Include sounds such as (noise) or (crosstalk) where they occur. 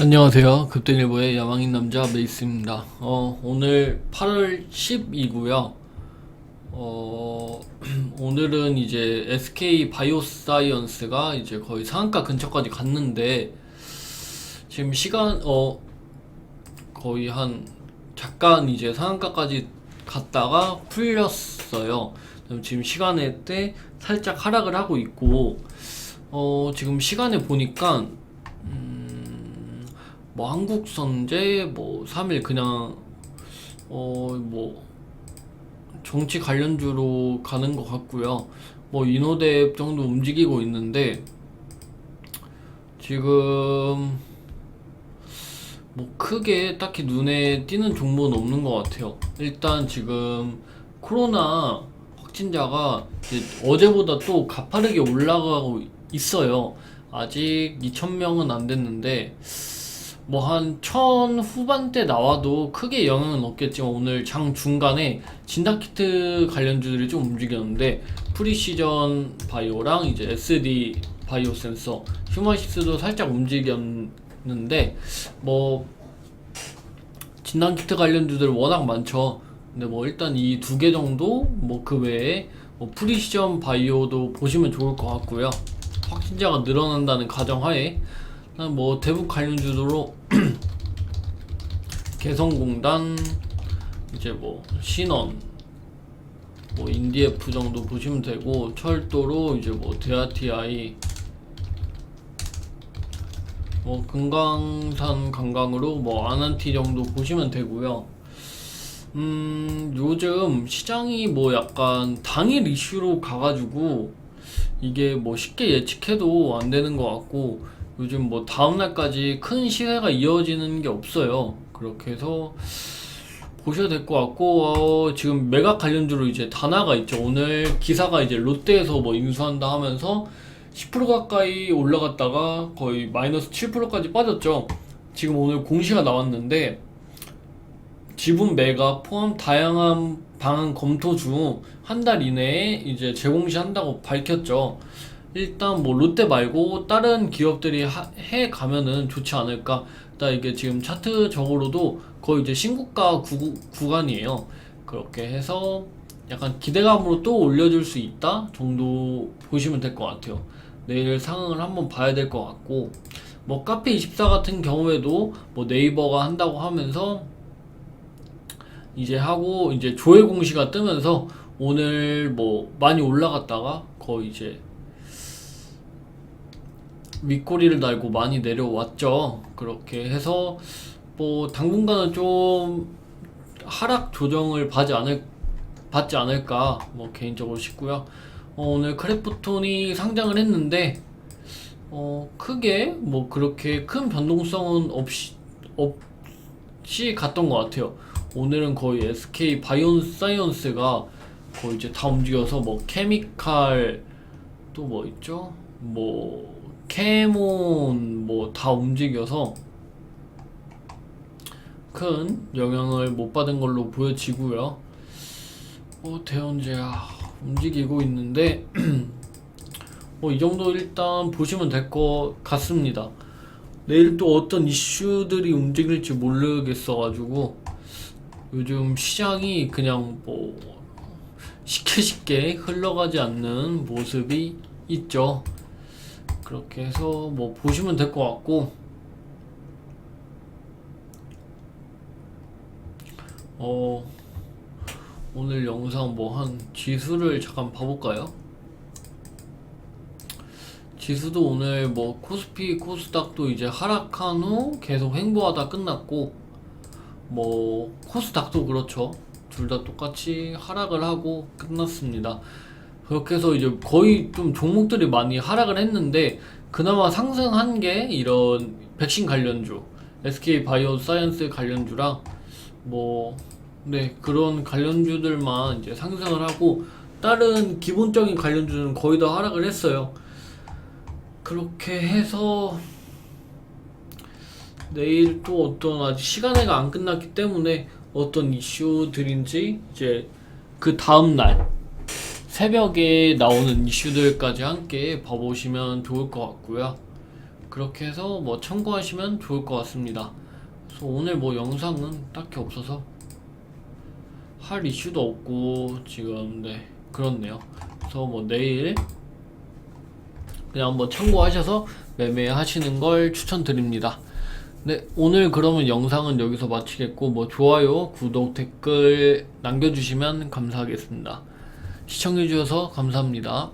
안녕하세요. 급등일보의 야망인 남자 메이스입니다. 어, 오늘 8월 10이고요. 어, (clears throat) 오늘은 이제 SK 바이오사이언스가 이제 거의 상한가 근처까지 갔는데 지금 시간 어 거의 한 잠깐 이제 상한가까지 갔다가 풀렸어요. 지금 시간에 때 살짝 하락을 하고 있고 어 지금 시간에 보니까 뭐 한국 선제 뭐 3일 그냥 어 뭐 정치 관련주로 가는 것 같고요. 뭐 인호대 정도 움직이고 있는데 지금 뭐 크게 딱히 눈에 띄는 종목은 없는 것 같아요. 일단 지금 코로나 확진자가 어제보다 또 가파르게 올라가고 있어요. 아직 2,000명은 안 됐는데 뭐 한 천 후반대 나와도 크게 영향은 없겠지만 오늘 장 중간에 진단키트 관련주들이 좀 움직였는데 프리시전 바이오랑 이제 SD 바이오 센서 휴머식스도 살짝 움직였는데 뭐 진단키트 관련주들 워낙 많죠. 근데 뭐 일단 이 두 개 정도 뭐 그 외에 뭐 프리시전 바이오도 보시면 좋을 것 같고요. 확진자가 늘어난다는 가정하에 뭐 대북 관련주로 (clears throat) 개성공단 이제 뭐 신원 뭐 인디에프 정도 보시면 되고 철도로 이제 뭐 대아티아이 뭐 금강산 관광으로 뭐 아난티 정도 보시면 되고요. 음 요즘 시장이 뭐 약간 당일 이슈로 가가지고 이게 뭐 쉽게 예측해도 안 되는 것 같고 요즘 뭐 다음날까지 큰 시세가 이어지는 게 없어요. 그렇게 해서 보셔야 될 것 같고 어, 지금 매각 관련주로 이제 다나가 있죠. 오늘 기사가 이제 롯데에서 뭐 인수한다 하면서 10% 가까이 올라갔다가 거의 마이너스 7%까지 빠졌죠. 지금 오늘 공시가 나왔는데 지분 매각 포함 다양한 방안 검토 중 한 달 이내에 이제 재공시한다고 밝혔죠. 일단 뭐 롯데 말고 다른 기업들이 하- 해 가면은 좋지 않을까. 일단 이게 지금 차트적으로도 거의 이제 신고가 구, 구간이에요. 그렇게 해서 약간 기대감으로 또 올려줄 수 있다 정도 보시면 될 것 같아요. 내일 상황을 한번 봐야 될 것 같고 뭐 카페 24 같은 경우에도 뭐 네이버가 한다고 하면서 이제 하고 이제 조회 공시가 뜨면서 오늘 뭐 많이 올라갔다가 거의 이제 윗꼬리를 달고 많이 내려왔죠. 그렇게 해서 뭐 당분간은 좀 하락 조정을 받지 않을 받지 않을까 뭐 개인적으로 싶고요. 어, 오늘 크래프톤이 상장을 했는데 어, 크게 뭐 그렇게 큰 변동성은 없이 없이 갔던 것 같아요. 오늘은 거의 SK 바이온 사이언스가 거의 이제 다 움직여서 뭐 케미칼 또 뭐 있죠? 뭐 캐몬 뭐 다 움직여서 큰 영향을 못 받은 걸로 보여지고요. 뭐 대원제야 움직이고 있는데 (clears throat) 뭐 이 정도 일단 보시면 될 것 같습니다. 내일 또 어떤 이슈들이 움직일지 모르겠어가지고 요즘 시장이 그냥 뭐 쉽게 쉽게 흘러가지 않는 모습이 있죠. 그렇게 해서 뭐 보시면 될 것 같고. 어 오늘 영상 뭐 한 지수를 잠깐 봐볼까요? 지수도 오늘 뭐 코스피 코스닥도 이제 하락한 후 계속 횡보하다 끝났고 뭐 코스닥도 그렇죠. 둘 다 똑같이 하락을 하고 끝났습니다 그렇게 해서 이제 거의 좀 종목들이 많이 하락을 했는데 그나마 상승한 게 이런 백신 관련주 SK 바이오 사이언스 관련주랑 뭐 네, 그런 관련주들만 이제 상승을 하고 다른 기본적인 관련주는 거의 다 하락을 했어요. 그렇게 해서 내일 또 어떤 아직 시간회가 안 끝났기 때문에 어떤 이슈들인지 이제 그 다음 날 새벽에 나오는 이슈들까지 함께 봐보시면 좋을 것 같고요. 그렇게 해서 뭐 참고하시면 좋을 것 같습니다. 그래서 오늘 뭐 영상은 딱히 없어서 할 이슈도 없고 지금 네 그렇네요. 그래서 뭐 내일 그냥 한번 참고하셔서 매매하시는 걸 추천드립니다. 네, 오늘 그러면 영상은 여기서 마치겠고, 뭐, 좋아요, 구독, 댓글 남겨주시면 감사하겠습니다. 시청해주셔서 감사합니다.